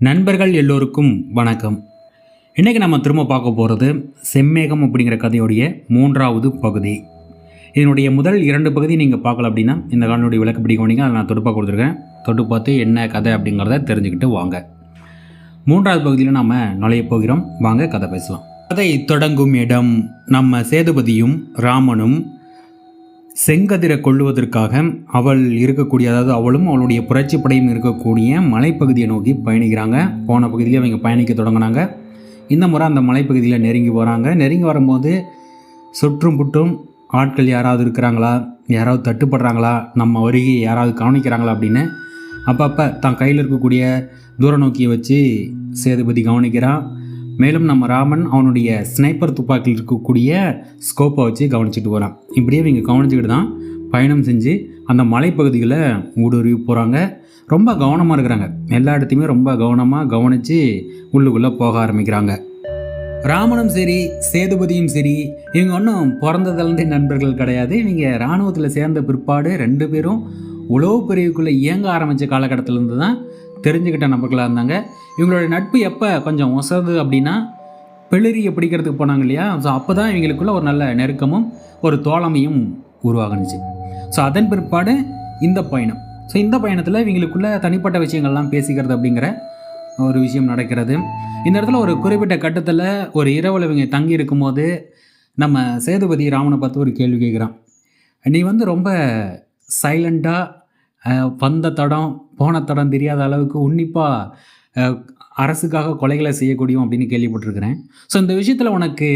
நண்பர்கள் எல்லோருக்கும் வணக்கம். இன்றைக்கி நம்ம திரும்ப பார்க்க போகிறது செம்மேகம் அப்படிங்கிற கதையுடைய மூன்றாவது பகுதி. இதனுடைய முதல் இரண்டு பகுதி நீங்கள் பார்க்கல அப்படின்னா இந்த காலனுடைய விளக்கப்படி கவனிங்க அதை நான் தொடுப்பாக கொடுத்துருக்கேன். தொட்டு பார்த்து என்ன கதை அப்படிங்கிறத தெரிஞ்சுக்கிட்டு வாங்க. மூன்றாவது பகுதியில் நாம் நுழைய போகிறோம். வாங்க கதை பேசலாம். கதை தொடங்கும் இடம் நம்ம சேதுபதியும் ராமனும் செங்கதிரை கொள்ளுவதற்காக அவள் இருக்கக்கூடிய அதாவது அவளும் அவளுடைய புரட்சி படையும் இருக்கக்கூடிய மலைப்பகுதியை நோக்கி பயணிக்கிறாங்க. போன பகுதியில் அவங்க பயணிக்க தொடங்கினாங்க. இந்த முறை அந்த மலைப்பகுதியில் நெருங்கி வராங்க. நெருங்கி வரும்போது சுற்றும் புற்றும் ஆட்கள் யாராவது இருக்கிறாங்களா? யாராவது தட்டுப்படுறாங்களா? நம்ம வருகை யாராவது கவனிக்கிறாங்களா அப்படின்னு. அப்பப்போ தான் கையில் இருக்கக்கூடிய தூர நோக்கியை வச்சு சேதுபதி கவனிக்கிறான் மேலும் நம்ம ராமன் அவனுடைய ஸ்னைப்பர் துப்பாக்கியில் இருக்கக்கூடிய ஸ்கோப்பை வச்சு கவனிச்சிட்டு வரான் இப்படியே இவங்க கவனிச்சுக்கிட்டு தான் பயணம் செஞ்சு அந்த மலைப்பகுதிகளை ஊடுருவி போகிறாங்க ரொம்ப கவனமாக இருக்கிறாங்க. எல்லா இடத்தையுமே ரொம்ப கவனமாக கவனித்து உள்ளுக்குள்ளே போக ஆரம்பிக்கிறாங்க. ராமனும் சரி சேதுபதியும் சரி இவங்க ஒன்றும் பிறந்ததுலேருந்தே நண்பர்கள் கிடையாது. இவங்க இராணுவத்தில் சேர்ந்த பிற்பாடு ரெண்டு பேரும் உளவு பிரிவுக்குள்ளே இயங்க ஆரம்பித்த காலகட்டத்திலேருந்து தான் தெரிஞ்சுக்கிட்ட நபர்களாக இருந்தாங்க. இவங்களோட நட்பு எப்போ கொஞ்சம் ஒசது அப்படின்னா பிளிரியை பிடிக்கிறதுக்கு போனாங்க இல்லையா? ஸோ அப்போ தான் இவங்களுக்குள்ள ஒரு நல்ல நெருக்கமும் ஒரு தோழமையும் உருவாகுனுச்சு. ஸோ அதன் பிற்பாடு இந்த பயணம். ஸோ இந்த பயணத்தில் இவங்களுக்குள்ள தனிப்பட்ட விஷயங்கள்லாம் பேசிக்கிறது அப்படிங்கிற ஒரு விஷயம் நடக்கிறது. இந்த இடத்துல ஒரு குறிப்பிட்ட கட்டத்தில் ஒரு இரவில் இவங்க தங்கி இருக்கும்போது நம்ம சேதுபதி ராமனை பார்த்து ஒரு கேள்வி கேட்குறான். நீ வந்து ரொம்ப சைலண்ட்டாக வந்த தடம் போன தடம் தெரியாத அளவுக்கு உன்னிப்பாக அரசுக்காக கொலைகளை செய்யக்கூடியும் அப்படின்னு கேள்விப்பட்டிருக்கிறேன். ஸோ இந்த விஷயத்தில் உனக்கு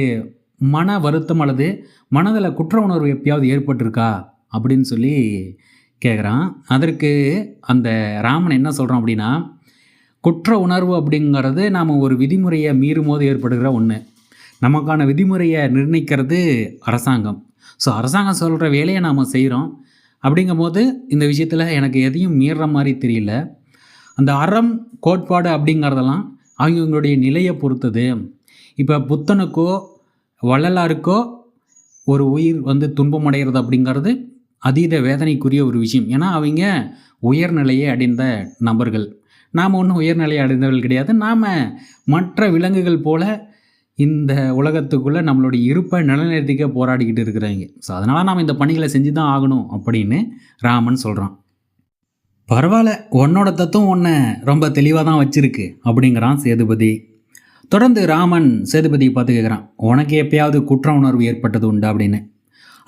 மன வருத்தம் அல்லது மனதில் குற்ற உணர்வு எப்பயாவது ஏற்பட்டிருக்கா? அப்படின்னு சொல்லி கேட்குறான் அதற்கு அந்த ராமன் என்ன சொல்கிறான் அப்படின்னா குற்ற உணர்வு அப்படிங்கிறது நாம் ஒரு விதிமுறையை மீறும் போது ஏற்படுகிற ஒன்று நமக்கான விதிமுறையை நிர்ணயிக்கிறது அரசாங்கம். ஸோ அரசாங்கம் சொல்கிற வேலையை நாம் செய்கிறோம் அப்படிங்கும்போது இந்த விஷயத்தில் எனக்கு எதையும் மீறுற மாதிரி தெரியல. அந்த அறம் கோட்பாடு அப்படிங்கிறதெல்லாம் அவங்கவுங்களுடைய நிலையை பொறுத்தது. இப்போ புத்தனுக்கோ வள்ளலாருக்கோ ஒரு உயிர் வந்து துன்பமடைகிறது அப்படிங்கிறது அதீத வேதனைக்குரிய ஒரு விஷயம். ஏன்னா அவங்க உயர்நிலையை அடைந்த நபர்கள். நாம் ஒன்றும் உயர்நிலையை அடைந்தவர்கள் கிடையாது. நாம் மற்ற விலங்குகள் போல இந்த உலகத்துக்குள்ளே நம்மளுடைய இருப்பை நிலநிறுத்திக்க போராடிக்கிட்டு இருக்கிறாங்க. ஸோ அதனால் நாம் இந்த பணிகளை செஞ்சு தான் ஆகணும் அப்படின்னு ராமன் சொல்கிறான் பரவாயில்ல உன்னோட தத்துவம் உன்னை ரொம்ப தெளிவாக தான் வச்சிருக்கு அப்படிங்கிறான் சேதுபதி. தொடர்ந்து ராமன் சேதுபதியை பார்த்து கேட்குறான் உனக்கு எப்பயாவது குற்ற உணர்வு ஏற்பட்டது உண்டு? அப்படின்னு.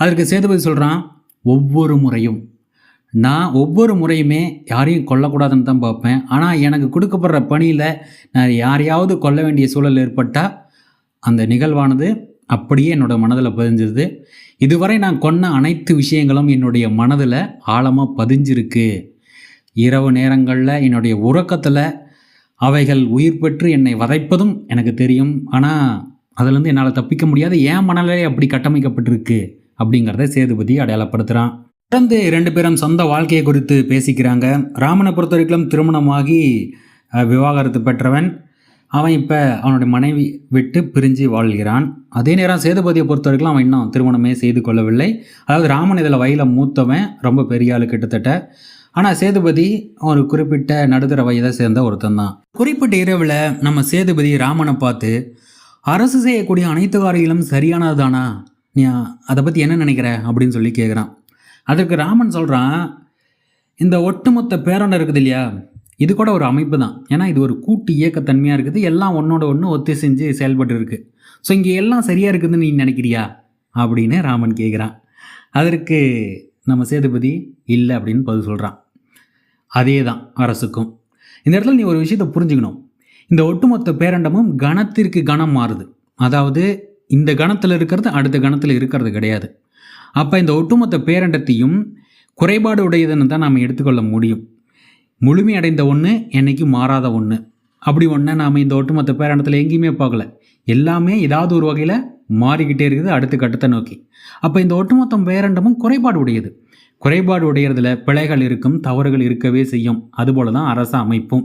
அதற்கு சேதுபதி சொல்கிறான் ஒவ்வொரு முறையும். நான் ஒவ்வொரு முறையுமே யாரையும் கொல்லக்கூடாதுன்னு தான் பார்ப்பேன். ஆனால் எனக்கு கொடுக்கப்படுற பணியில் நான் யாரையாவது கொல்ல வேண்டிய சூழல் ஏற்பட்டால் அந்த நிகழ்வானது அப்படியே என்னோட மனதில் பதிஞ்சிருது. இதுவரை நான் கொன்ன அனைத்து விஷயங்களும் என்னுடைய மனதில் ஆழமாக பதிஞ்சிருக்கு. இரவு நேரங்களில் என்னுடைய உறக்கத்தில் அவைகள் உயிர் பெற்று என்னை வதைப்பதும் எனக்கு தெரியும். ஆனால் அதுலேருந்து என்னால் தப்பிக்க முடியாது. ஏன் மனநிலை அப்படி கட்டமைக்கப்பட்டிருக்கு அப்படிங்கிறத சேதுபதி அடையாளப்படுத்துகிறான் தொடர்ந்து ரெண்டு பேரும் சொந்த வாழ்க்கையை குறித்து பேசிக்கிறாங்க. ராமனை பொறுத்த வரைக்கும் திருமணமாகி விவாகரத்து பெற்றவன். அவன் இப்போ அவனுடைய மனைவி விட்டு பிரிஞ்சு வாழ்கிறான். அதே நேரம் சேதுபதியை பொறுத்த வரைக்கும் அவன் இன்னும் திருமணமே செய்து கொள்ளவில்லை. அதாவது ராமன் இதில் வயலில் மூத்தவன் ரொம்ப பெரிய ஆள் கிட்டத்தட்ட. ஆனால் சேதுபதி ஒரு குறிப்பிட்ட நடுத்தர வயதை சேர்ந்த ஒருத்தன் தான். குறிப்பிட்ட இரவில் நம்ம சேதுபதி ராமனை பார்த்து அரசு செய்யக்கூடிய அனைத்து காரியங்களும் சரியானது தானா நீ அதை பற்றி என்ன நினைக்கிற? அப்படின்னு சொல்லி கேட்குறான் அதற்கு ராமன் சொல்கிறான் இந்த ஒட்டுமொத்த பேரண்டை இருக்குது இல்லையா? இது கூட ஒரு அமைப்பு தான். ஏன்னா இது ஒரு கூட்டு இயக்கத்தன்மையாக இருக்குது. எல்லாம் ஒன்றோட ஒன்று ஒத்தி செஞ்சு செயல்பட்டு இருக்கு ஸோ இங்கே எல்லாம் சரியாக இருக்குதுன்னு நீ நினைக்கிறியா? அப்படின்னு ராமன் கேட்குறான். அதற்கு நம்ம சேதுபதி இல்லை அப்படின்னு பதில் சொல்கிறான் அதே தான் அரசுக்கும். இந்த இடத்துல நீ ஒரு விஷயத்தை புரிஞ்சுக்கணும். இந்த ஒட்டுமொத்த பேரண்டமும் கணத்திற்கு கணம் மாறுது. அதாவது இந்த கணத்தில் இருக்கிறது அடுத்த கணத்தில் இருக்கிறது கிடையாது. அப்போ இந்த ஒட்டுமொத்த பேரண்டத்தையும் குறைபாடு உடையதுன்னு தான் நாம் எடுத்துக்கொள்ள முடியும். முழுமையடைந்த ஒன்று என்னைக்கு மாறாத ஒன்று அப்படி ஒன்றை நாம் இந்த ஒட்டுமொத்த பேரணத்தில் எங்கேயுமே பார்க்கல. எல்லாமே ஏதாவது ஒரு வகையில் மாறிக்கிட்டே இருக்குது அடுத்த கட்டத்தை நோக்கி. அப்போ இந்த ஒட்டுமொத்தம் பேரண்டமும் குறைபாடு உடையது. குறைபாடு உடையறதுல பிழைகள் இருக்கும் தவறுகள் இருக்கவே செய்யும். அதுபோல தான் அரசு அமைப்பும்.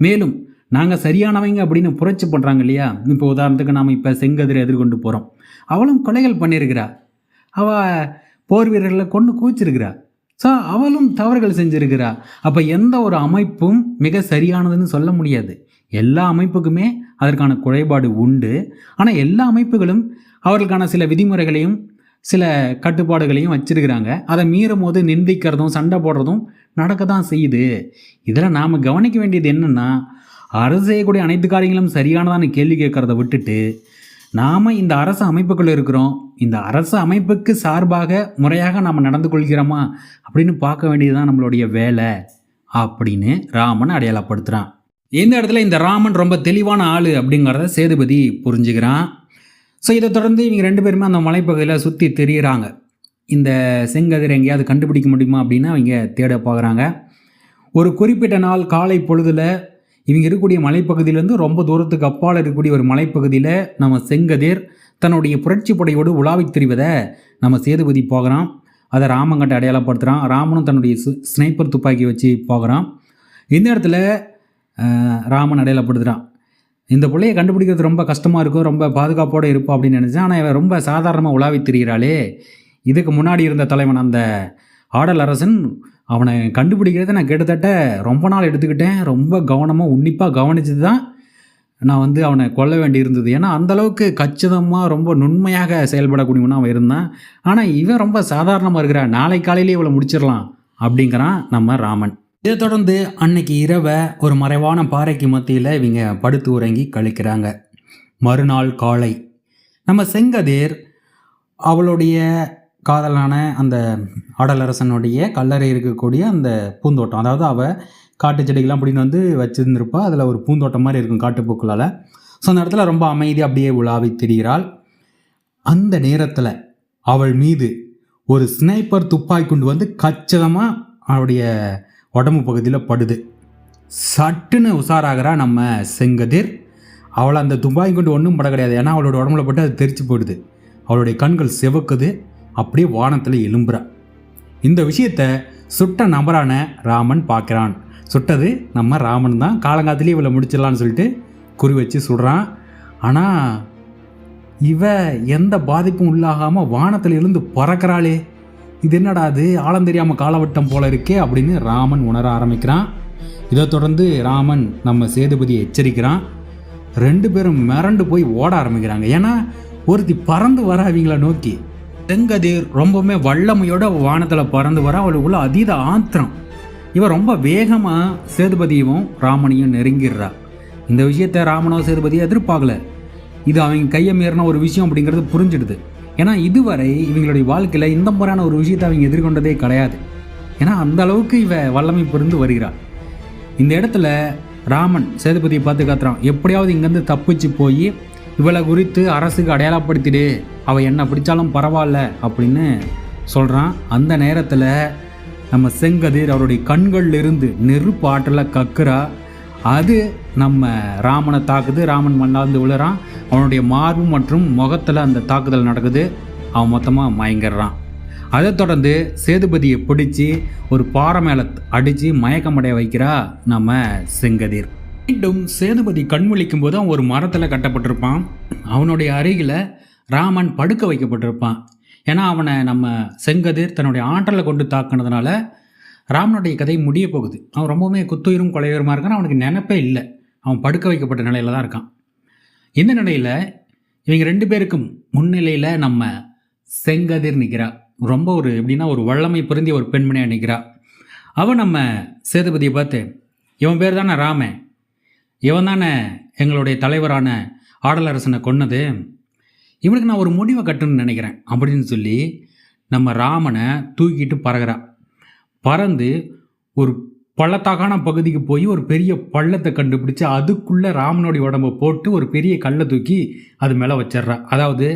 மேலும் நாங்கள் சரியானவங்க அப்படின்னு புரட்சி பண்ணுறாங்க இல்லையா? இப்போ உதாரணத்துக்கு நாம் இப்போ செங்கதிரை எதிர்கொண்டு போகிறோம் அவளும் கொலைகள் பண்ணியிருக்கிறா. அவள் போர் வீரர்களை கொண்டு கூச்சிருக்கிறா ஸோ அவளும் தவறுகள் செஞ்சுருக்கிறா அப்போ எந்த ஒரு அமைப்பும் மிக சரியானதுன்னு சொல்ல முடியாது. எல்லா அமைப்புக்குமே அதற்கான குறைபாடு உண்டு. ஆனால் எல்லா அமைப்புகளும் அவர்களுக்கான சில விதிமுறைகளையும் சில கட்டுப்பாடுகளையும் வச்சிருக்கிறாங்க. அதை மீறும் போது நிந்திக்கிறதும் சண்டை போடுறதும் நடக்க தான் செய்யுது. இதில் நாம் கவனிக்க வேண்டியது என்னென்னா அரசு செய்யக்கூடிய அனைத்து காரியங்களும் சரியானதான்னு கேள்வி கேட்குறத விட்டுட்டு நாம் இந்த அரசு அமைப்புக்குள்ளே இருக்கிறோம். இந்த அரசு அமைப்புக்கு சார்பாக முறையாக நாம் நடந்து கொள்கிறோமா? அப்படின்னு பார்க்க வேண்டியதுதான் நம்மளுடைய வேலை. அப்படின்னு ராமன் அடையாளப்படுத்துகிறான் இந்த இடத்துல இந்த ராமன் ரொம்ப தெளிவான ஆள் அப்படிங்கிறத சேதுபதி புரிஞ்சுக்கிறான். ஸோ இதை தொடர்ந்து இவங்க ரெண்டு பேருமே அந்த மலைப்பகுதியில் சுற்றி திரியிறாங்க. இந்த செங்கதிர் எங்கேயாவது கண்டுபிடிக்க முடியுமா அப்படின்னு அவங்க தேட பார்க்குறாங்க ஒரு குறிப்பிட்ட நாள் காலை பொழுதில் இவங்க இருக்கக்கூடிய மலைப்பகுதியிலேருந்து ரொம்ப தூரத்துக்கு அப்பால் இருக்கக்கூடிய ஒரு மலைப்பகுதியில் நம்ம செங்கதிர் தன்னுடைய புரட்சி படையோடு உலாவி திரிவதை நம்ம சேதுபதி போகிறான் அதை ராமங்கிட்ட அடையாளப்படுத்துகிறான் ராமனும் தன்னுடைய ஸ்னைப்பர் துப்பாக்கி வச்சு போகிறான் இந்த இடத்துல ராமன் அடையாளப்படுத்துகிறான் இந்த பிள்ளையை கண்டுபிடிக்கிறது ரொம்ப கஷ்டமாக இருக்கும். ரொம்ப பாதுகாப்போடு இருப்போம் அப்படின்னு நினச்சேன். ஆனால் இவன் ரொம்ப சாதாரணமாக உலாவி திரிகிறாளே இதுக்கு முன்னாடி இருந்த தலைவன் அந்த ஆடல் அரசன் அவனை கண்டுபிடிக்கிறத நான் கிட்டத்தட்ட ரொம்ப நாள் எடுத்துக்கிட்டேன். ரொம்ப கவனமாக உன்னிப்பாக கவனிச்சது தான் நான் வந்து அவனை கொல்ல வேண்டி இருந்தது ஏன்னா அந்தளவுக்கு கச்சிதமாக ரொம்ப நுண்மையாக செயல்படக்கூடியவனாக அவன் இருந்தான். ஆனால் இவன் ரொம்ப சாதாரணமாக இருக்கிறான் நாளை காலையிலே இவளை முடிச்சிடலாம் அப்படிங்கிறான் நம்ம ராமன். இதை தொடர்ந்து அன்னைக்கு இரவை ஒரு மறைவான பாறைக்கு மத்தியில் இவங்க படுத்து உறங்கி கழிக்கிறாங்க. மறுநாள் காலை நம்ம செங்கதிர் அவளுடைய காதலான அந்த ஆடலரசனுடைய கல்லறை இருக்கக்கூடிய அந்த பூந்தோட்டம். அதாவது அவள் காட்டு செடிகள்லாம் அப்படின்னு வந்து வச்சுருந்துருப்பா. அதில் ஒரு பூந்தோட்டம் மாதிரி இருக்கும் காட்டுப்பூக்களால். ஸோ அந்த இடத்துல ரொம்ப அமைதி அப்படியே உலாவி திரிகிறாள். அந்த நேரத்தில் அவள் மீது ஒரு ஸ்னைப்பர் துப்பாக்கி கொண்டு வந்து கச்சிதமாக அவளுடைய உடம்பு பகுதியில் படுது. சட்டுன்னு உஷாராகிறா நம்ம செங்கதிர். அவளை அந்த துப்பாக்கி கொண்டு ஒன்றும் பட கிடையாது. ஏன்னா அவளோட உடம்புல போட்டு அது தெரிச்சு போயிடுது. அவளுடைய கண்கள் சிவக்குது. அப்படியே வானத்தில் எழும்புறா. இந்த விஷயத்த சுட்ட நபரான ராமன் பார்க்குறான். சுட்டது நம்ம ராமன் தான். காலங்காத்திலே இவளை முடிச்சிடலான்னு சொல்லிட்டு குறி வச்சு சுடுறான் ஆனால் இவ எந்த பாதிப்பும் உள்ளாகாமல் வானத்தில் எழுந்து பறக்கிறாளே. இது என்னடா அது ஆழம் தெரியாமல் காலவட்டம் போல இருக்கே அப்படின்னு ராமன் உணர ஆரம்பிக்கிறான். இதை தொடர்ந்து ராமன் நம்ம சேதுபதியை எச்சரிக்கிறான். ரெண்டு பேரும் மிரண்டு போய் ஓட ஆரம்பிக்கிறாங்க. ஏன்னா ஒருத்தி பறந்து வர அவங்கள நோக்கி? செங்கதிர் ரொம்பவுமே வல்லமையோட வானத்தில் பறந்து வர அவளுக்குள்ள அதீத ஆத்திரம். இவன் ரொம்ப வேகமாக சேதுபதியும் ராமனையும் நெருங்கிடுறா. இந்த விஷயத்தை ராமனோ சேதுபதியை எதிர்பார்க்கல. இது அவங்க கையை மீறின ஒரு விஷயம் அப்படிங்கிறது புரிஞ்சிடுது. ஏன்னா இதுவரை இவங்களுடைய வாழ்க்கையில் இந்த முறையான ஒரு விஷயத்தை அவங்க எதிர்கொண்டதே கிடையாது. ஏன்னா அந்த அளவுக்கு இவ வல்லமை புரிந்து வருகிறாள் இந்த இடத்துல ராமன் சேதுபதியை பார்த்து காத்துறான் எப்படியாவது இங்கேருந்து தப்பிச்சு போய் இவளை குறித்து அரசுக்கு அடையாளப்படுத்திடு. அவள் என்ன பிடிச்சாலும் பரவாயில்ல அப்படின்னு சொல்கிறான் அந்த நேரத்தில் நம்ம செங்கதிர் அவருடைய கண்கள்லிருந்து நெருப்பு ஆற்றலை கக்குறா. அது நம்ம ராமனை தாக்குது. ராமன் மண்ணாந்து விழுறான். அவனுடைய மார்பு மற்றும் முகத்தில் அந்த தாக்குதல் நடக்குது. அவன் மொத்தமாக மயங்கிடுறான். அதை தொடர்ந்து சேதுபதியை பிடிச்சி ஒரு பாறை மேலே அடித்து மயக்கமடைய வைக்கிறா நம்ம செங்கதிர். மீண்டும் சேதுபதி கண்முழிக்கும் போது அவன் ஒரு மரத்தில் கட்டப்பட்டிருப்பான். அவனுடைய அருகில் ராமன் படுக்க வைக்கப்பட்டிருப்பான். ஏன்னா அவனை நம்ம செங்கதிர் தன்னுடைய ஆற்றலை கொண்டு தாக்குனதுனால ராமனுடைய கதை முடிய போகுது. அவன் ரொம்பவுமே குத்துயிரும் கொலையுரமாக இருக்கான் அவனுக்கு நினப்பே இல்லை. அவன் படுக்க வைக்கப்பட்ட நிலையில தான் இருக்கான். இந்த நிலையில் இவங்க ரெண்டு பேருக்கும் முன்னிலையில் நம்ம செங்கதிர் நிற்கிறா ரொம்ப ஒரு எப்படின்னா ஒரு வல்லமை பொருந்திய ஒரு பெண்மணியாக நிற்கிறா அவன் நம்ம சேதுபதியை பார்த்து இவன் பேர் தானே ராமன்? இவன் தானே எங்களுடைய தலைவரான ஆடலரசனை கொன்னது? இவனுக்கு நான் ஒரு முடிவை கட்டணும்னு நினைக்கிறேன் அப்படின்னு சொல்லி நம்ம ராமனை தூக்கிட்டு பறகுறா பறந்து ஒரு பள்ளத்தாக்கான பகுதிக்கு போய் ஒரு பெரிய பள்ளத்தை கண்டுபிடிச்சு அதுக்குள்ளே ராமனுடைய உடம்பை போட்டு ஒரு பெரிய கல்லை தூக்கி அது மேலே வச்சிட்றா. அதாவது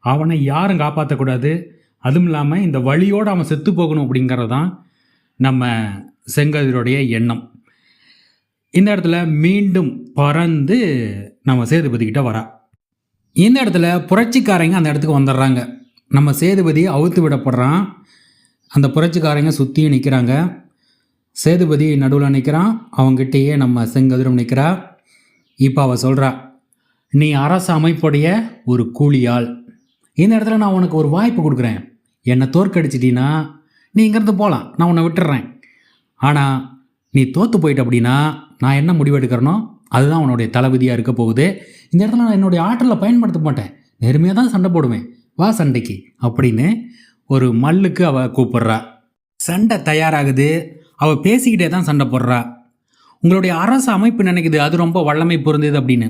அவனை யாரும் காப்பாற்றக்கூடாது. அதுவும் இல்லாமல் இந்த வழியோடு அவன் செத்து போகணும் அப்படிங்கிறது தான் நம்ம செங்கதிரோடைய எண்ணம். இந்த இடத்துல மீண்டும் பறந்து நம்ம சேதுபதிக்கிட்ட வரா. இந்த இடத்துல புரட்சிக்காரங்க அந்த இடத்துக்கு வந்துடுறாங்க. நம்ம சேதுபதி அவுத்து விடப்படுறான். அந்த புரட்சிக்காரங்க சுற்றியும் நிற்கிறாங்க சேதுபதி நடுவில் நிற்கிறான் அவங்ககிட்டயே நம்ம செங்கதிரும் நிற்கிறா இப்போ அவள் சொல்கிறா நீ அரசு அமைப்புடைய ஒரு கூலியாள் இந்த இடத்துல நான் உனக்கு ஒரு வாய்ப்பு கொடுக்குறேன். என்னை தோற்கடிச்சிட்டினா நீ இங்கேருந்து போகலாம் நான் உன்னை விட்டுறேன். ஆனால் நீ தோற்று போயிட்ட அப்படின்னா நான் என்ன முடிவெடுக்கிறனோ அதுதான் அவனுடைய தளபதியாக இருக்க போகுது. இந்த இடத்துல நான் என்னுடைய ஆற்றலை பயன்படுத்த மாட்டேன். நேர்மையாக தான் சண்டை போடுவேன். வா சண்டைக்கு அப்படின்னு ஒரு மல்லுக்கு அவள் கூப்பிடுறா. சண்டை தயாராகுது. அவள் பேசிக்கிட்டே தான் சண்டை போடுறா. உங்களுடைய அரசு அமைப்பு நினைக்குது அது ரொம்ப வல்லமை பொருந்தது அப்படின்னு.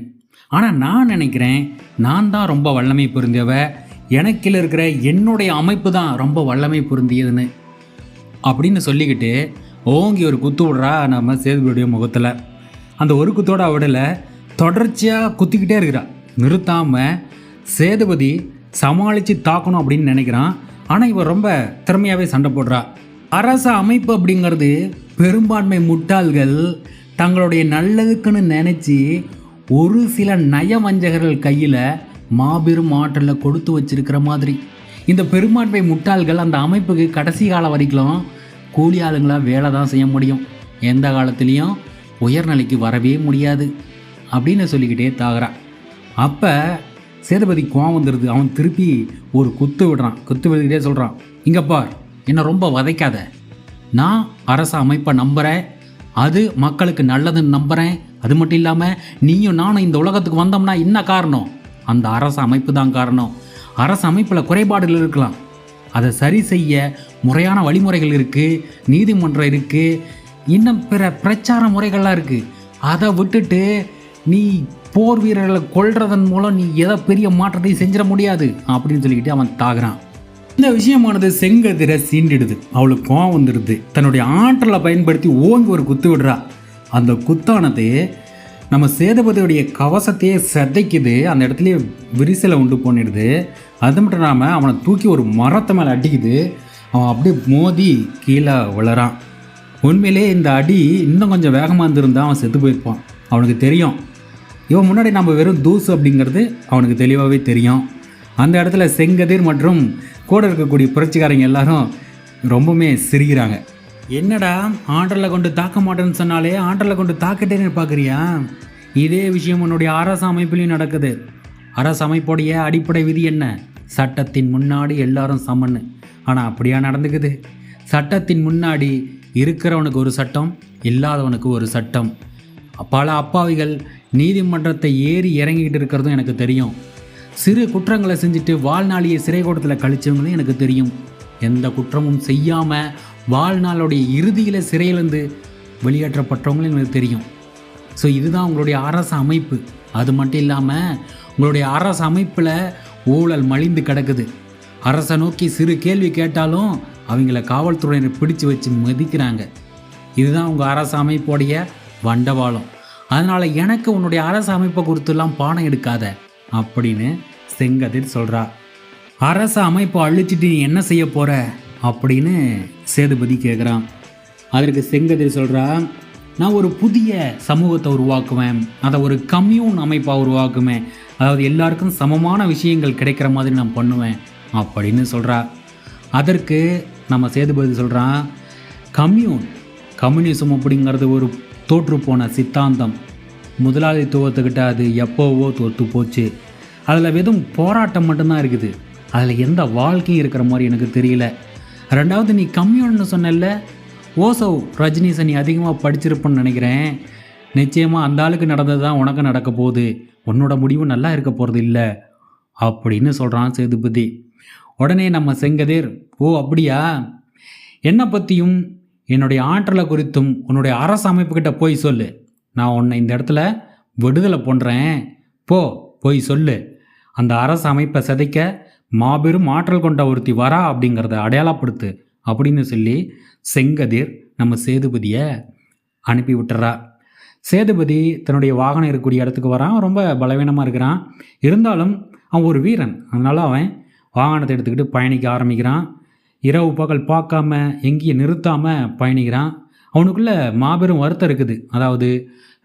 ஆனால் நான் நினைக்கிறேன் நான் தான் ரொம்ப வல்லமை பொருந்தியவ. எனக்கில் இருக்கிற என்னுடைய அமைப்பு தான் ரொம்ப வல்லமை பொருந்தியதுன்னு. அப்படின்னு சொல்லிக்கிட்டு ஓங்கி ஒரு குத்து விடுறா நம்ம சேதுபதியுடைய முகத்தில். அந்த ஒரு குத்தோட விடல தொடர்ச்சியாக குத்திக்கிட்டே இருக்கிறா. நிறுத்தாமல் சேதுபதி சமாளித்து தாக்கணும் அப்படின்னு நினைக்கிறான். ஆனால் இவன் ரொம்ப திறமையாகவே சண்டை போடுறா. அரச அமைப்பு அப்படிங்கிறது பெரும்பான்மை முட்டாள்கள் தங்களுடைய நல்லதுக்குன்னு நினச்சி ஒரு சில நயவஞ்சகர்கள் கையில் மாபெரும் ஆற்றலை கொடுத்து வச்சிருக்கிற மாதிரி. இந்த பெரும்பான்மை முட்டாள்கள் அந்த அமைப்புக்கு கடைசி காலம் வரைக்கும் கூலி ஆளுங்களா வேலை தான் செய்ய முடியும். எந்த காலத்துலேயும் உயர்நிலைக்கு வரவே முடியாது அப்படின்னு சொல்லிக்கிட்டே தாகிறான் அப்போ சேதுபதி கோவம் வந்துடுது அவன் திருப்பி ஒரு குத்து விடுறான். குத்து விடுக்கிட்டே சொல்கிறான் இங்கே பார் என்னை ரொம்ப வதைக்காத. நான் அரச அமைப்பை நம்புகிறேன் அது மக்களுக்கு நல்லதுன்னு நம்புகிறேன் அது மட்டும் இல்லாமல் நீயும் நானும் இந்த உலகத்துக்கு வந்தோம்னா என்ன காரணம்? அந்த அரசு அமைப்பு தான் காரணம். அரசு அமைப்பில் குறைபாடுகள் இருக்கலாம். அதை சரி செய்ய முறையான வழிமுறைகள் இருக்குது நீதிமன்றம் இருக்குது இன்னும் பிற பிரச்சார முறைகள்லாம் இருக்குது அதை விட்டுட்டு நீ போர் வீரர்களை கொல்றதன் மூலம் நீ எதை பெரிய மாற்றத்தையும் செஞ்சிட முடியாது அப்படின்னு சொல்லிக்கிட்டு அவன் தாகிறான். இந்த விஷயமானது செங்கதிரை சீண்டிடுது. அவளுக்கு கோவம் வந்துடுது. தன்னுடைய ஆற்றலை பயன்படுத்தி ஓங்கி ஒரு குத்து விடுறா. அந்த குத்தானது நம்ம சேதுபதியுடைய கவசத்தையே செதைக்குது. அந்த இடத்துலயே விரிசலை உண்டு பண்ணிடுது. அது மட்டும் இல்லாமல் அவனை தூக்கி ஒரு மரத்தை மேலே அடிக்குது. அவன் அப்படியே மோதி கீழே விழறான் உண்மையிலே இந்த அடி இன்னும் கொஞ்சம் வேகமாக இருந்திருந்தால் அவன் செத்து போயிருப்பான். அவனுக்கு தெரியும். இவன் முன்னாடி நம்ம வெறும் தூசு அப்படிங்கிறது அவனுக்கு தெளிவாகவே தெரியும். அந்த இடத்துல செங்கதிர் மற்றும் கூட இருக்கக்கூடிய புரட்சிக்காரங்க எல்லாரும் ரொம்பவுமே சிரிக்கிறாங்க. என்னடா ஆண்டரில் கொண்டு தாக்க மாட்டேன்னு சொன்னாலே ஆண்டரில் கொண்டு தாக்கிட்டேன்னு பார்க்குறியா? இதே விஷயம் உன்னுடைய அரசு அமைப்புலையும் நடக்குது. அரசு அமைப்புடைய அடிப்படை விதி என்ன? சட்டத்தின் முன்னாடி எல்லாரும் சமன்னு. ஆனால் அப்படியா நடந்துக்குது? சட்டத்தின் முன்னாடி இருக்கிறவனுக்கு ஒரு சட்டம் இல்லாதவனுக்கு ஒரு சட்டம். பல அப்பாவிகள் நீதிமன்றத்தை ஏறி இறங்கிக்கிட்டு இருக்கிறதும் எனக்கு தெரியும். சிறு குற்றங்களை செஞ்சுட்டு வாழ்நாளியை சிறை கூடத்தில் கழிச்சவங்களும் எனக்கு தெரியும். எந்த குற்றமும் செய்யாமல் வாழ்நாளுடைய இறுதியில் சிறையிலேருந்து வெளியேற்றப்பட்டவங்களும் எனக்கு தெரியும். ஸோ இதுதான் உங்களுடைய அரசு அமைப்பு. அது மட்டும் இல்லாமல் உங்களுடைய அரசு அமைப்பில் ஊழல் மலிந்து கிடக்குது. அரசை நோக்கி சிறு கேள்வி கேட்டாலும் அவங்கள காவல்துறையினர் பிடிச்சு வச்சு மதிக்கிறாங்க. இதுதான் உங்கள் அரசு அமைப்போடைய வண்டவாளம். அதனால் எனக்கு உன்னுடைய அரசு அமைப்பை குறித்துலாம் பானம் எடுக்காத அப்படின்னு செங்கதிர் சொல்கிறா அரசு அமைப்பை அழிச்சிட்டு நீ என்ன செய்ய போகிற அப்படின்னு சேதுபதி கேட்குறான் அதற்கு செங்கதிர் சொல்கிறா நான் ஒரு புதிய சமூகத்தை உருவாக்குவேன். அதை ஒரு கம்யூன் அமைப்பாக உருவாக்குவேன். அதாவது எல்லாருக்கும் சமமான விஷயங்கள் கிடைக்கிற மாதிரி நான் பண்ணுவேன் அப்படின்னு சொல்கிறா அதற்கு நம்ம சேதுபதி சொல்கிறான் கம்யூன் கம்யூனிசம் அப்படிங்கிறது ஒரு தோற்றுப்போன சித்தாந்தம். முதலாளித்துவத்துக்கிட்ட அது எப்போவோ தோற்று போச்சு. அதில் வெறும் போராட்டம் மட்டும்தான் இருக்குது. அதில் எந்த வாழ்க்கையும் இருக்கிற மாதிரி எனக்கு தெரியல. ரெண்டாவது நீ கம்யூன்னு சொன்னல ஓசோ ரஜினிசன் நீ அதிகமாக படிச்சிருப்பன்னு நினைக்கிறேன். நிச்சயமாக அந்த ஆளுக்கு நடந்தது தான் உனக்கு நடக்க போகுது. உன்னோட முடிவு நல்லா இருக்க போகிறது இல்லை. அப்படின்னு சொல்கிறான் சேதுபதி. உடனே நம்ம செங்கதிர் ஓ அப்படியா? என்னை பற்றியும் என்னுடைய ஆற்றலை குறித்தும் உன்னுடைய அரசு அமைப்புக்கிட்ட போய் சொல்லு. நான் உன்னை இந்த இடத்துல விடுதலை பண்ணுறேன் போ போய் சொல்லு. அந்த அரசு அமைப்பை சிதைக்க மாபெரும் ஆற்றல் கொண்ட ஒருத்தி வரா அப்படிங்கிறத அடையாளப்படுத்து அப்படின்னு சொல்லி செங்கதிர் நம்ம சேதுபதியை அனுப்பி விட்டுறா சேதுபதி தன்னுடைய வாகனம் இருக்கக்கூடிய இடத்துக்கு வரான். ரொம்ப பலவீனமாக இருக்கிறான். இருந்தாலும் அவன் ஒரு வீரன். அதனால் அவன் வாகனத்தை எடுத்துக்கிட்டு பயணிக்க ஆரம்பிக்கிறான். இரவு பகல் பார்க்காம எங்கேயும் நிறுத்தாமல் பயணிக்கிறான். அவனுக்குள்ள மாபெரும் வருத்தம் இருக்குது. அதாவது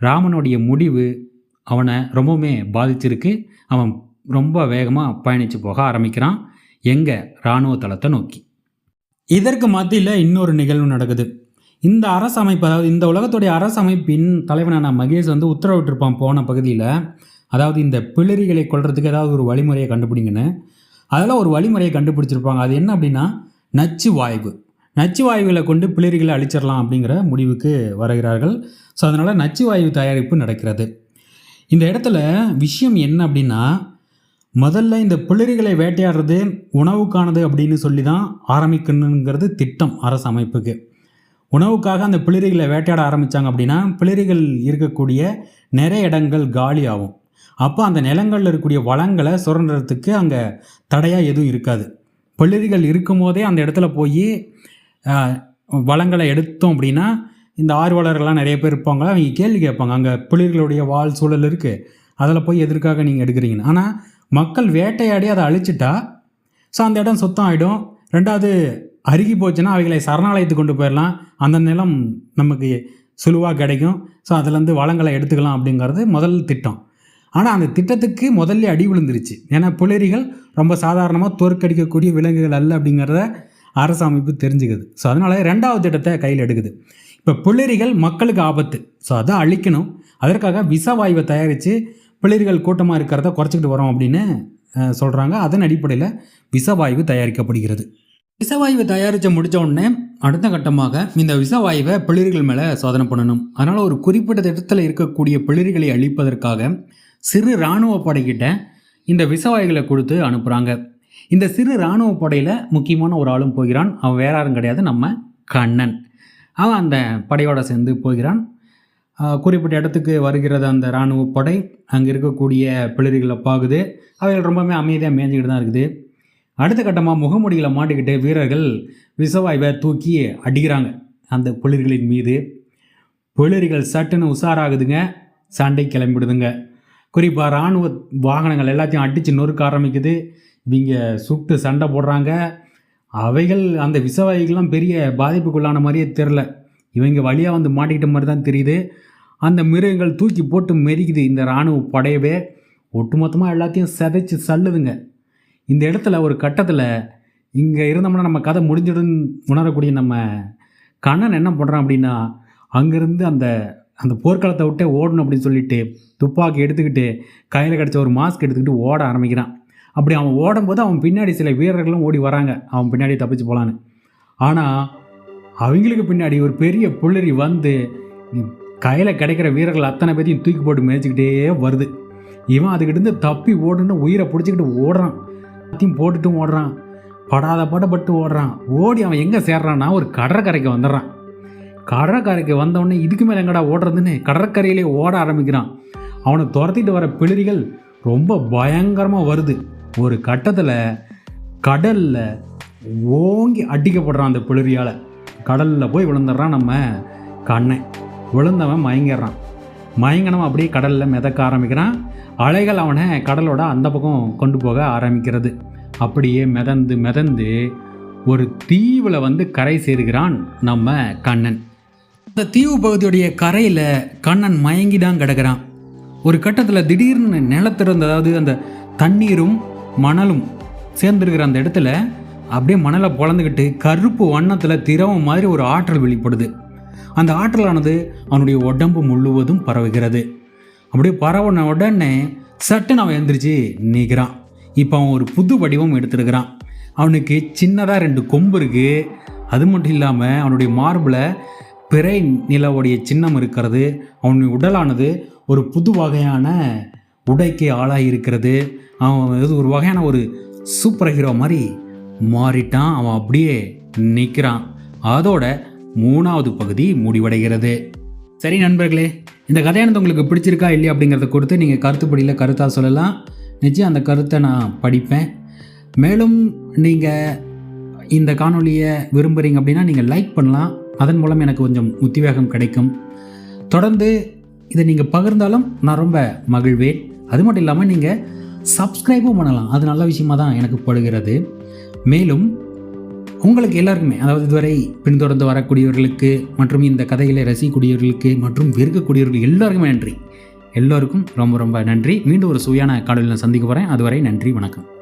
ராமனுடைய முடிவு அவனை ரொம்பவுமே பாதிச்சிருக்கு. அவன் ரொம்ப வேகமாக பயணித்து போக ஆரம்பிக்கிறான். எங்கே? இராணுவ தளத்தை நோக்கி. இதற்கு மத்தியில் இன்னொரு நிகழ்வு நடக்குது. இந்த அரசு அமைப்பு அதாவது இந்த உலகத்துடைய அரசு அமைப்பின் தலைவனான மகேஷ் வந்து உத்தரவிட்டிருப்பான் போன பகுதியில். அதாவது இந்த பிளரிகளை கொள்றதுக்கு ஏதாவது ஒரு வழிமுறையை கண்டுபிடிங்கன்னு. அதில் ஒரு வழிமுறையை கண்டுபிடிச்சிருப்பாங்க. அது என்ன அப்படின்னா நச்சு வாய்வு. நச்சு வாயுகளை கொண்டு பிளரிகளை அழிச்சிடலாம் அப்படிங்கிற முடிவுக்கு வருகிறார்கள். ஸோ அதனால் நச்சு வாயு தயாரிப்பு நடக்கிறது. இந்த இடத்துல விஷயம் என்ன அப்படின்னா முதல்ல இந்த பிளரிகளை வேட்டையாடுறது உணவுக்கானது அப்படின்னு சொல்லி தான் ஆரம்பிக்கணுங்கிறது திட்டம் அரசு அமைப்புக்கு உணவுக்காக அந்த பிளிரிகளை வேட்டையாட ஆரம்பித்தாங்க அப்படின்னா பிளிரிகள் இருக்கக்கூடிய நிறைய இடங்கள் காலி ஆகும் அப்போ அந்த நிலங்களில் இருக்கக்கூடிய வளங்களை சுரண்டுறதுக்கு அங்கே தடையாக எதுவும் இருக்காது. பிளிரிகள் இருக்கும்போதே அந்த இடத்துல போய் வளங்களை எடுத்தோம் அப்படின்னா இந்த ஆர்வலர்கள்லாம் நிறைய பேர் இருப்பாங்க அவங்க கேள்வி கேட்பாங்க. அங்கே பிளிர்களுடைய வாழ் சூழல் இருக்குது அதில் போய் எதற்காக நீங்கள் எடுக்கிறீங்கன்னு. ஆனால் மக்கள் வேட்டையாடி அதை அழிச்சிட்டா ஸோ அந்த இடம் சுத்தம் ஆகிடும் ரெண்டாவது அருகி போச்சுன்னா அவைகளை சரணாலயத்துக்கு கொண்டு போயிடலாம். அந்த நிலம் நமக்கு சுலுவாக கிடைக்கும். ஸோ அதுலேருந்து வளங்களை எடுத்துக்கலாம் அப்படிங்கிறது முதல் திட்டம். ஆனால் அந்த திட்டத்துக்கு முதல்ல அடி விழுந்துருச்சு. ஏன்னா புலரிகள் ரொம்ப சாதாரணமாக தோற்கடிக்கக்கூடிய விலங்குகள் அல்ல அப்படிங்கிறத அரசு அமைப்பு தெரிஞ்சுக்குது. ஸோ அதனால் ரெண்டாவது திட்டத்தை கையில் எடுக்குது. இப்போ புலரிகள் மக்களுக்கு ஆபத்து. ஸோ அதை அழிக்கணும். அதற்காக விஷவாயுவை தயாரித்து பிள்ளைகள் கூட்டமாக இருக்கிறத குறைச்சிக்கிட்டு வரோம் அப்படின்னு சொல்கிறாங்க அதன் அடிப்படையில் விஷவாயு தயாரிக்கப்படுகிறது. விஷவாயுவை தயாரித்து முடித்த உடனே அடுத்த கட்டமாக இந்த விஷவாயுவை பிளிர்கள் மேலே சோதனை பண்ணணும். அதனால் ஒரு குறிப்பிட்ட திட்டத்தில் இருக்கக்கூடிய பிளிர்களை அழிப்பதற்காக சிறு இராணுவ படைக்கிட்ட இந்த விஷவாயுகளை கொடுத்து அனுப்புகிறாங்க இந்த சிறு இராணுவ படையில் முக்கியமான ஒரு ஆளும் போகிறான். அவன் வேற யாரும் கிடையாது நம்ம கண்ணன். அவன் அந்த படையோடு சேர்ந்து போகிறான். குறிப்பிட்ட இடத்துக்கு வருகிறது அந்த இராணுவ படை. அங்கே இருக்கக்கூடிய பிளிர்களை பார்க்குது அவைகள் ரொம்பவுமே அமைதியாக மேய்ஞ்சிக்கிட்டு தான் இருக்குது. அடுத்த கட்டமாக முகமுடிகளை மாட்டிக்கிட்டு வீரர்கள் விசவாய்வை தூக்கி அடிக்கிறாங்க. அந்த புளிர்களின் மீது புளிர்கள் சட்டுன்னு உஷாராகுதுங்க. சண்டை கிளம்பிடுதுங்க. குறிப்பாக இராணுவ வாகனங்கள் எல்லாத்தையும் அடித்து நொறுக்க ஆரம்பிக்குது. இவங்க சுட்டு சண்டை போடுறாங்க. அவைகள் அந்த விசவாயிகள்லாம் பெரிய பாதிப்புக்குள்ளான மாதிரியே தெரில இவங்க வழியாக வந்து மாட்டிக்கிட்ட மாதிரி தான் தெரியுது. அந்த மிருகங்கள் தூக்கி போட்டு மெரிக்குது இந்த இராணுவ படையவே. ஒட்டுமொத்தமாக எல்லாத்தையும் சிதைச்சி சல்லுதுங்க. இந்த இடத்துல ஒரு கட்டத்தில் இங்கே இருந்தோம்னா நம்ம கதை முடிஞ்சிடும் உணரக்கூடிய நம்ம கண்ணன் என்ன பண்ணுறான் அப்படின்னா அங்கேருந்து அந்த அந்த போர்க்களத்தை விட்டே ஓடணும் அப்படின்னு சொல்லிட்டு துப்பாக்கி எடுத்துக்கிட்டு கையில் கிடச்ச ஒரு மாஸ்க் எடுத்துக்கிட்டு ஓட ஆரம்பிக்கிறான். அப்படி அவன் ஓடும்போது அவன் பின்னாடி சில வீரர்களும் ஓடி வராங்க. அவன் பின்னாடி தப்பிச்சு போகலான்னு ஆனால் அவங்களுக்கு பின்னாடி ஒரு பெரிய புள்ளரி வந்து கையில் கிடைக்கிற வீரர்கள் அத்தனை பேரையும் தூக்கி போட்டு மேய்ச்சிக்கிட்டே வருது. இவன் அதுக்கிட்டேருந்து தப்பி ஓடுன்னு உயிரை பிடிச்சிக்கிட்டு ஓடுறான். எல்லாத்தையும் போட்டுட்டும் ஓடுறான். படாத படப்பட்டு ஓடுறான். ஓடி அவன் எங்கே சேர்றான்னா ஒரு கடற்கரைக்கு வந்துடுறான். கடற்கரைக்கு வந்தவொடனே இதுக்கு மேலே எங்கடா ஓடுறதுன்னு கடற்கரையிலே ஓட ஆரம்பிக்கிறான். அவனை துரத்திட்டு வர பிளிரிகள் ரொம்ப பயங்கரமாக வருது. ஒரு கட்டத்தில் கடலில் ஓங்கி அடிக்கப்படுறான் அந்த பிளிரியால். கடலில் போய் விழுந்துடுறான் நம்ம கண்ணை. விழுந்தவன் மயங்கிடுறான். மயங்கனவன் அப்படியே கடலில் மிதக்க ஆரம்பிக்கிறான். அலைகள் அவனை கடலோட அந்த பக்கம் கொண்டு போக ஆரம்பிக்கிறது. அப்படியே மிதந்து மிதந்து ஒரு தீவில் வந்து கரை சேர்கிறான் நம்ம கண்ணன். அந்த தீவு பகுதியுடைய கரையில் கண்ணன் மயங்கி தான் கிடக்கிறான். ஒரு கட்டத்தில் திடீர்னு நிலத்திறந்த அதாவது அந்த தண்ணீரும் மணலும் சேர்ந்துருக்கிற அந்த இடத்துல அப்படியே மணலை பொழந்துக்கிட்டு கருப்பு வண்ணத்தில் திரவம் மாதிரி ஒரு ஆற்றல் வெளிப்படுது. அந்த ஆற்றலானது அவனுடைய உடம்பு முழுவதும் பரவுகிறது. அப்படியே பரவன உடனே சட்டுன்னு அவன் எழுந்திரிச்சு நிற்கிறான் இப்போ அவன் ஒரு புது வடிவம் எடுத்துருக்கிறான். அவனுக்கு சின்னதாக ரெண்டு கொம்பு இருக்குது அது மட்டும் இல்லாமல் அவனுடைய மார்பில் பிறை நிலவுடைய சின்னம் இருக்கிறது. அவனுடைய உடலானது ஒரு புது வகையான உடைக்கு ஆளாகி இருக்கிறது. அவன் இது ஒரு வகையான ஒரு சூப்பர் ஹீரோ மாதிரி மாறிட்டான். அவன் அப்படியே நிற்கிறான் அதோட மூணாவது பகுதி முடிவடைகிறது. சரி நண்பர்களே இந்த கதையானது உங்களுக்கு பிடிச்சிருக்கா இல்லையா அப்படிங்கிறத கொடுத்து நீங்கள் கருத்துப்படியில் கருத்தாக சொல்லலாம். நிச்சயம் அந்த கருத்தை நான் படிப்பேன். மேலும் நீங்கள் இந்த காணொலியை விரும்புகிறீங்க அப்படின்னா நீங்கள் லைக் பண்ணலாம். அதன் மூலம் எனக்கு கொஞ்சம் உத்திவேகம் கிடைக்கும். தொடர்ந்து இதை நீங்கள் பகிர்ந்தாலும் நான் ரொம்ப மகிழ்வேன். அது மட்டும் இல்லாமல் நீங்கள் சப்ஸ்கிரைபும் பண்ணலாம். அது நல்ல விஷயமாக தான் எனக்கு படுகிறது. மேலும் உங்களுக்கு எல்லாருக்குமே அதாவது இதுவரை பின்தொடர்ந்து வரக்கூடியவர்களுக்கு மற்றும் இந்த கதைகளை ரசிக்கக்கூடியவர்களுக்கு மற்றும் வெறுக்கக்கூடியவர்கள் எல்லாருக்குமே நன்றி. எல்லோருக்கும் ரொம்ப ரொம்ப நன்றி. மீண்டும் ஒரு சுவையான காணொலியில் சந்திக்க போகிறேன் அதுவரை நன்றி வணக்கம்.